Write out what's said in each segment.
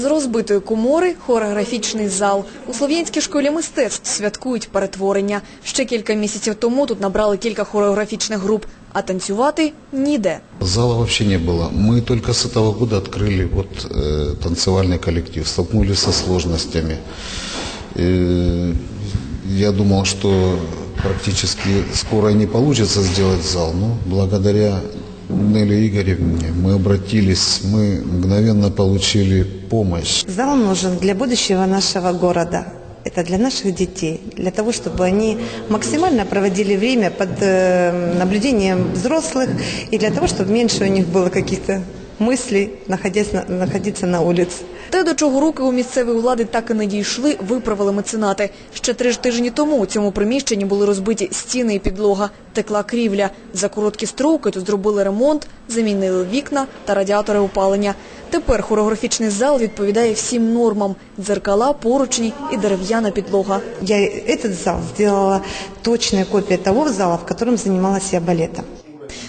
З розбитої комори хореографічний зал. У Слов'янській школі мистецтв святкують перетворення. Ще кілька місяців тому тут набрали кілька хореографічних груп, а танцювати ніде. Зала вообще не было. Мы только с этого года открыли вот э, танцевальный коллектив, столкнулись со сложностями. Э, я думал, что практически скоро не получится сделать зал, но благодаря Нелли Игоревне мы обратились, мы мгновенно получили помощь. Зал нужен для будущего нашего города. Это для наших детей, для того, чтобы они максимально проводили время под э, наблюдением взрослых и для того, чтобы меньше у них было каких-то мыслей, находясь на- находиться на улице. Те, до чого руки у місцевої влади так і не дійшли, виправили меценати. Ще три ж тижні тому у цьому приміщенні були розбиті стіни і підлога, текла крівля. За короткі строки тут зробили ремонт, замінили вікна та радіатори опалення. Тепер хореографічний зал відповідає всім нормам – дзеркала, поручні і дерев'яна підлога. Я этот зал сделала точная копия того зала, в котором занималась я балетом.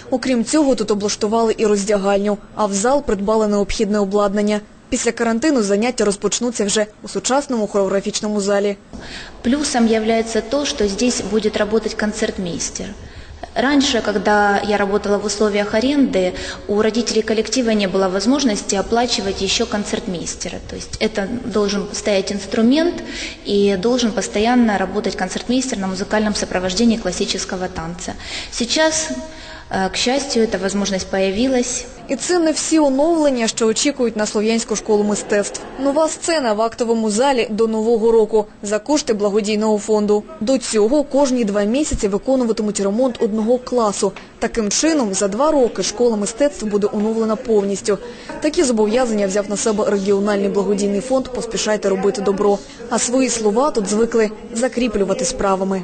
Окрім цього, тут облаштували і роздягальню, а в зал придбали необхідне обладнання. Після карантину заняття розпочнуться вже у сучасному хореографічному залі. Плюсом является то, что здесь будет работать концертмейстер. Раньше, когда я работала в условиях аренды, у родителей коллектива не было возможности оплачивать еще концертмейстера. То есть это должен стоять инструмент и должен постоянно работать концертмейстер на музыкальном сопровождении классического танца. Сейчас, э, к счастью, эта возможность появилась. І це не всі оновлення, що очікують на Слов'янську школу мистецтв. Нова сцена в актовому залі до Нового року за кошти благодійного фонду. До цього кожні два місяці виконуватимуть ремонт одного класу. Таким чином, за два роки школа мистецтв буде оновлена повністю. Такі зобов'язання взяв на себе регіональний благодійний фонд «Поспішайте робити добро». А свої слова тут звикли закріплювати справами.